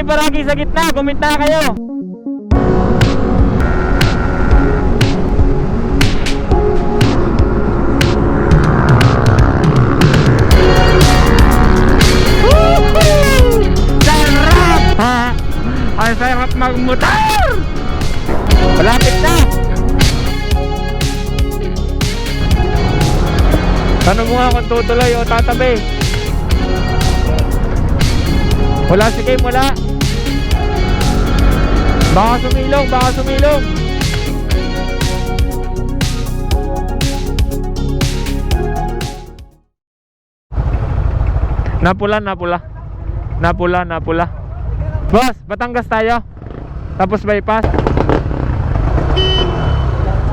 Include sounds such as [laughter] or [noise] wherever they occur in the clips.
ni Paragi sa gitna, gumit na kayo. Sarap! Ha? Ang sarap magmotor! Malapit na! Tanong mo nga kung tutuloy o tatabi. Wala si Kim, wala. Baka sumilong, baka sumilong. Napula, napula. Napula, napula. Boss, Batangas tayo. Tapos bypass.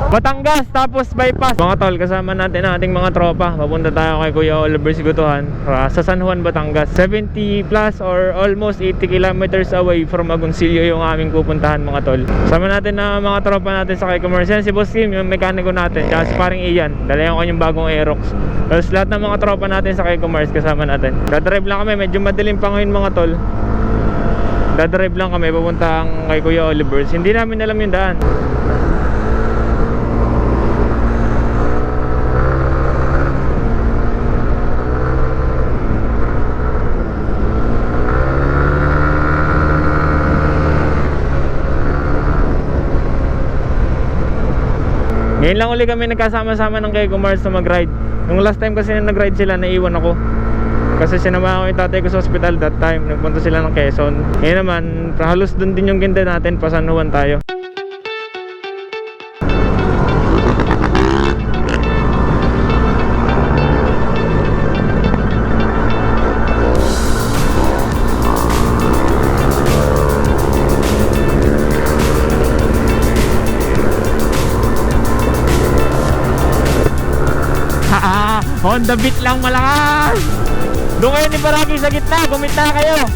Batangas, tapos bypass. Mga tol, kasama natin ang ating mga tropa. Papunta tayo kay Kuya Oliver Sigutuhan uh, sa San Juan, Batangas. 70 plus or almost 80 kilometers away from Agoncillo yung aming pupuntahan mga tol. Kasama natin na mga tropa natin sa kay Commercial. Si Boss Kim, yung mekaniko natin. Tsaka si paring Ian. Dala yung kanyang bagong Aerox. Tapos lahat ng mga tropa natin sa kay Commerce kasama natin. Dadrive lang kami. Medyo madilim pa ngayon mga tol. Dadrive lang kami papunta ang kay Kuya Oliver's. Hindi namin alam yung daan. Ngayon lang uli kami nagkasama-sama ng kay Mars na mag-ride. Nung last time kasi na nag-ride sila, naiwan ako. Kasi sinama ko yung tatay ko sa hospital that time. Nagpunta sila ng Quezon. Ngayon naman, halos dun din yung ganda natin. Pasanuhan tayo. On the beat lang malakas! Doon kayo ni Baraki sa gitna, gumit na kayo!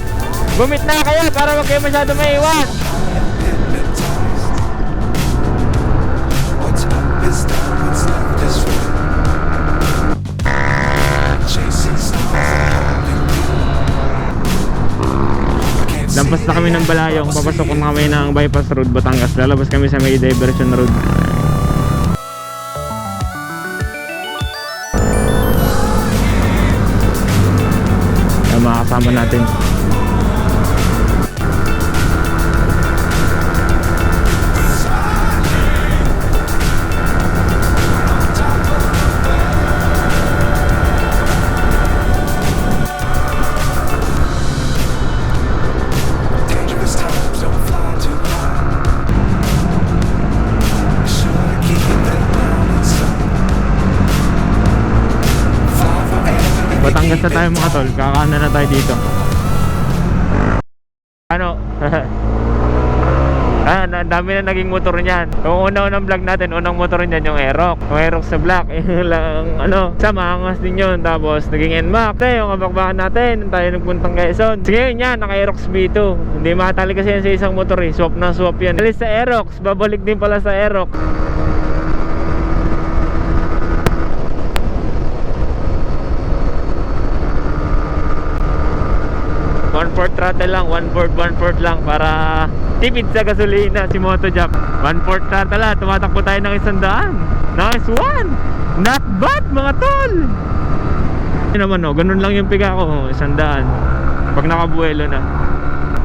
Gumit na kayo para wag kayo masyado maiwan! Lampas na kami ng Balayong, papasok na kami ng bypass road Batangas. Lalabas kami sa may diversion road. Kasama natin. Batangas na tayo mga tol, kakana na tayo dito. Ano? [laughs] ah, na, dami na naging motor niyan. Yung una-unang vlog natin, unang motor niyan yung Aerox. Yung Aerox sa black, [laughs] yun lang, ano, sa maangas din yun. Tapos, naging NMAX. Tayo, yung kabakbakan natin, tayo nagpuntang Quezon. Sige, yun yan, naka Aerox B2. Hindi matali kasi yan sa isang motor eh. Swap na swap yan. Alis sa Aerox, babalik din pala sa Aerox. One fourth throttle lang, one fourth, one fourth lang para tipid sa gasolina si Motojap. One fourth throttle lang, tumatakbo tayo ng isang daan. Nice one! Not bad mga tol! Yun naman oh, ganun lang yung piga ko, oh, isang daan. Pag nakabuelo na.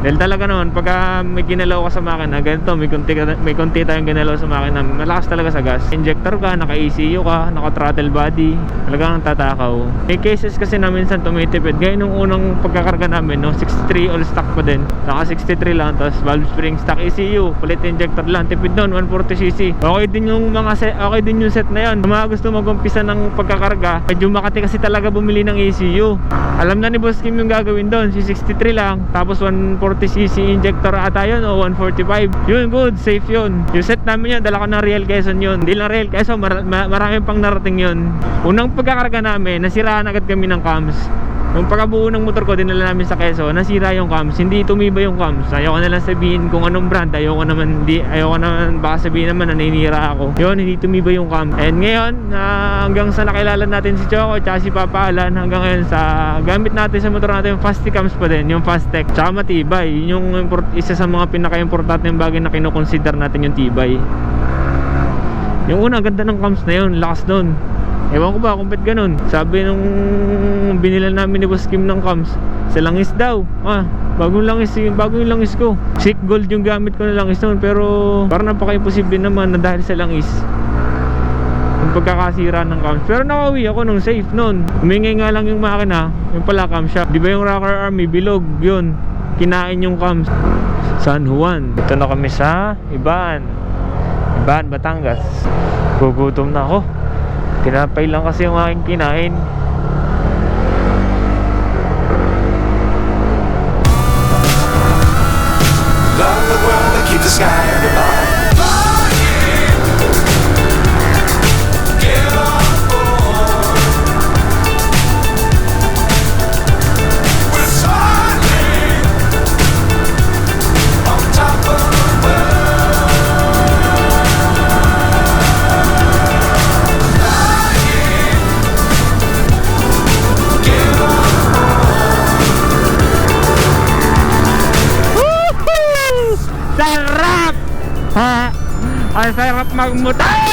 Dahil talaga naman, pagka may ginalaw ka sa makina, ganito, may konti, may konti tayong ginalaw sa makina, malakas talaga sa gas. Injector ka, naka-ECU ka, naka-throttle body, talagang tatakaw. May cases kasi na minsan tumitipid. Gaya nung unang pagkakarga namin, no, 63 all stock pa din. Naka 63 lang, tapos valve spring stock ECU, palit injector lang, tipid doon, 140cc. Okay din yung mga set, okay din yung set na yun. Kung mga gusto mag-umpisa ng pagkakarga, medyo makati kasi talaga bumili ng ECU. Alam na ni Boss Kim yung gagawin doon, si 63 lang, tapos 140cc injector ata yun o 145. Yun, good, safe yun. Yung set namin yun, dala ko ng Real Quezon yun. Hindi lang Real Quezon, mar- ma- marami pang narating yun. Unang pagkakarga namin, nasiraan agad kami ng cams. Yung pagkabuo ng motor ko, dinala namin sa Quezon, nasira yung cams, hindi tumibay yung cams. Ayoko na lang sabihin kung anong brand, ayoko naman, di, ayoko naman, baka sabihin naman na naninira ako. Yun, hindi tumibay yung cam. And ngayon, na hanggang sa nakilala natin si Choco, tsaka si Papa Alan, hanggang ngayon sa gamit natin sa motor natin, yung Fasti cams pa din, yung Fastech, tsaka matibay. Yun yung import, isa sa mga pinaka-importante yung bagay na kinukonsider natin yung tibay. Yung una, ganda ng cams na yun, lakas doon. Ewan ko ba kung ba't ganun. Sabi nung binila namin ni Boss Kim ng cams, sa langis daw. Ah, bagong langis, bagong yung langis ko. Sick gold yung gamit ko na langis noon, pero parang napaka-imposible naman na dahil sa langis. Yung pagkakasira ng cams. Pero nakauwi ako nung safe noon. Humingi nga lang yung makina, yung pala cam shop. Di ba yung Rocker Army, bilog, yun. Kinain yung cams. San Juan. Ito na kami sa Iban. Iban, Batangas. Gugutom na ako. Tinapay lang kasi yung aking kinain. Love the world and keep the sky ไใช่ครับมาหมดได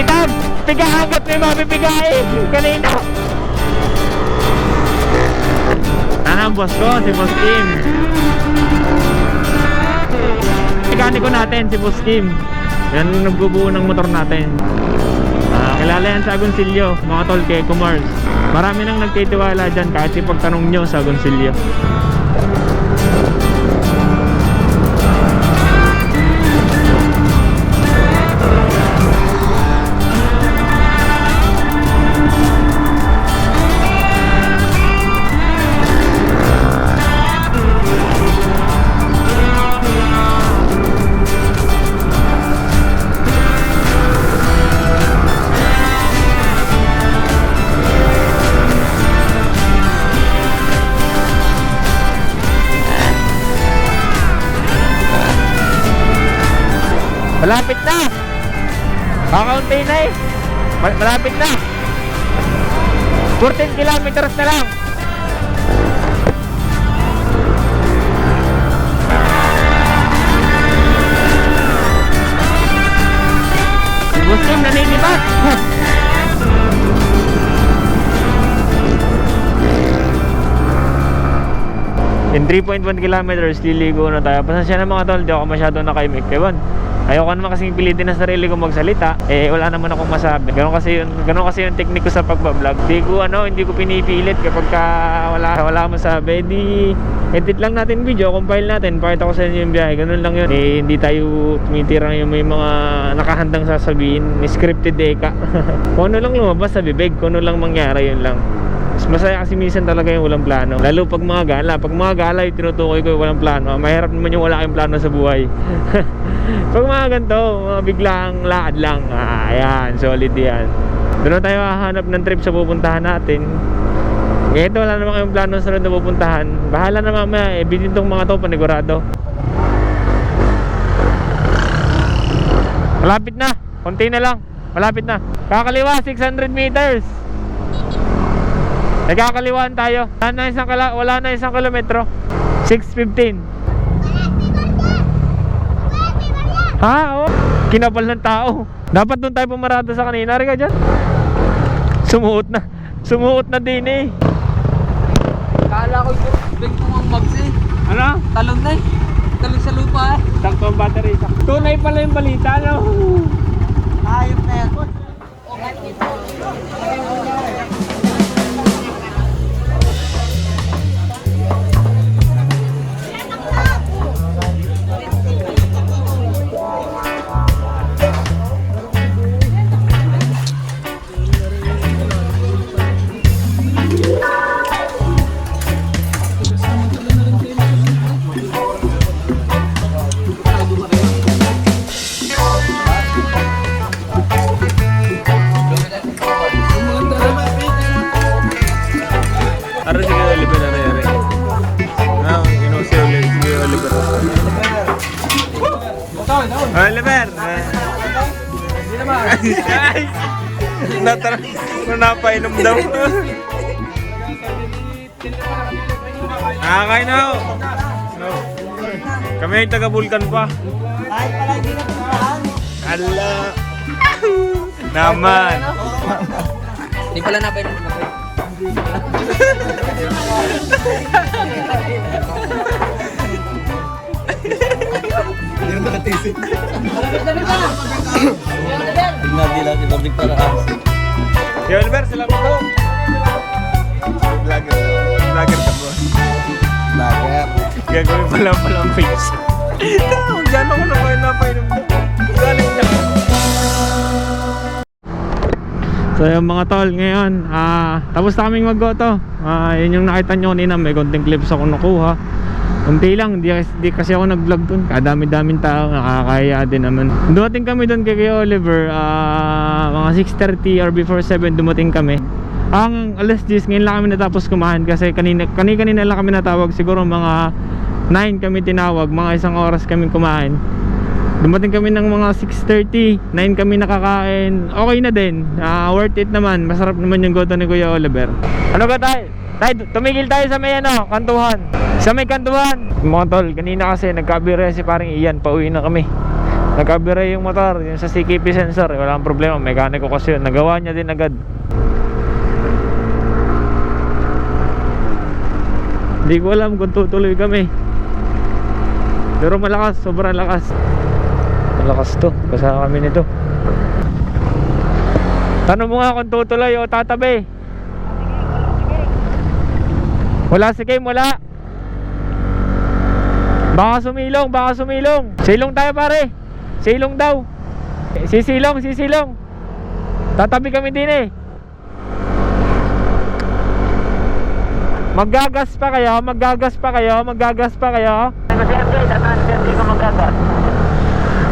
Si Tab! Pigahagat may mabibigain! Kanina! Ano ang boss ko? Si Boss Kim. Mekaniko natin, si Boss Kim. Yan ang nagbubuo ng motor natin. Ah, kilala yan sa Agoncillo, mga tol kay Kumars. Marami nang nagtitiwala dyan kahit ipagtanong nyo sa Agoncillo. Malapit na! Kakaunti na eh! Mal- malapit na! 14 kilometers na lang! Si Boss Kim naninibat! In 3.1 kilometers, liligo na tayo. Pasensya na mga tol, di ako masyado nakaimik. Ewan, ayoko naman kasing pilitin na sarili ko magsalita. Eh, wala naman akong masabi. Ganon kasi yun, ganon kasi yung technique ko sa pagbablog. Hindi ko, ano, hindi ko pinipilit kapag ka wala, wala akong masabi. Di, edit lang natin video, compile natin, pakita ko sa inyo yung biyahe. Ganun lang yun. Eh, hindi tayo tumitirang yung may mga nakahandang sasabihin. Scripted eka. [laughs] kung ano lang lumabas sa bibig, kung ano lang mangyari, yun lang. Mas masaya kasi minsan talaga yung walang plano. Lalo pag mga gala. Pag mga gala, yung tinutukoy ko yung walang plano. Mahirap naman yung wala kayong plano sa buhay. [laughs] [laughs] pag mga ganito, mga biglang lakad lang. Ah, ayan, solid yan. Doon tayo hahanap ng trip sa pupuntahan natin. Ngayon wala naman kayong plano sa sunod na pupuntahan. Bahala na mamaya, eh, bilhin tong mga to, panigurado. Malapit na. Konti na lang. Malapit na. Kakaliwa, 600 meters. Nagkakaliwaan tayo. Wala na isang, kala, wala na isang kilometro. 6.15. Ha? Oo. Kinabal ng tao. Dapat doon tayo pumarada sa kanina. Riga dyan. Sumuot na. Sumuot na din eh. Kala ko yung big mo ang mags eh. Ano? Talon na eh. Talon sa lupa eh. Sakto ang battery. Tunay pala yung balita, no? Ayop na yan. Oliver! Hindi naman. Natanong kung napainom daw. Nakakain na ako. No. Kami ay taga-Vulcan pa. Kahit pala hindi na puntahan. Ala. Naman. Hindi pala napainom na [laughs] po. Si Oliver, salamat po. Vlogger. Vlogger ka po. Lager. Gagawin pala palang face. Huwag dyan ako na kayo napainom. Galing. So yung mga tol, ngayon, ah, tapos na kaming mag-goto. Ah, yun yung nakita nyo kanina, may konting clips ako nakuha. Kunti lang, di, di kasi ako nag-vlog dun. Kadami-daming tao, nakakaya din naman. Dumating kami dun kay Kuya Oliver, ah, mga 6.30 or before 7 dumating kami. Ang alas 10, ngayon lang kami natapos kumain kasi kanina, kanina, kanina lang kami natawag. Siguro mga 9 kami tinawag, mga isang oras kami kumain. Dumating kami ng mga 6.30 9 kami nakakain. Okay na din. Ah, Worth it naman. Masarap naman yung goto ni Kuya Oliver. Ano ka tayo? Tayo, tumigil tayo sa may ano, kantuhan. Sa may kantuhan. Mga tol, kanina kasi nagkabire si parang iyan Pauwi na kami. Nagkabire yung motor Yung sa CKP sensor. Wala kang problema, mekaniko kasi yun. Nagawa niya din agad. Hindi ko alam kung tutuloy kami. Pero malakas, sobrang lakas Malakas to, basa kami nito. Tanong mo nga kung tutuloy o tatabi. Wala si Kim, wala. Baka sumilong, baka sumilong. Silong tayo pare. Silong daw. Sisilong, sisilong Tatabi kami din eh. Maggagas pa kayo, maggagas pa kayo, maggagas pa kayo. Kasi hindi ka maggagas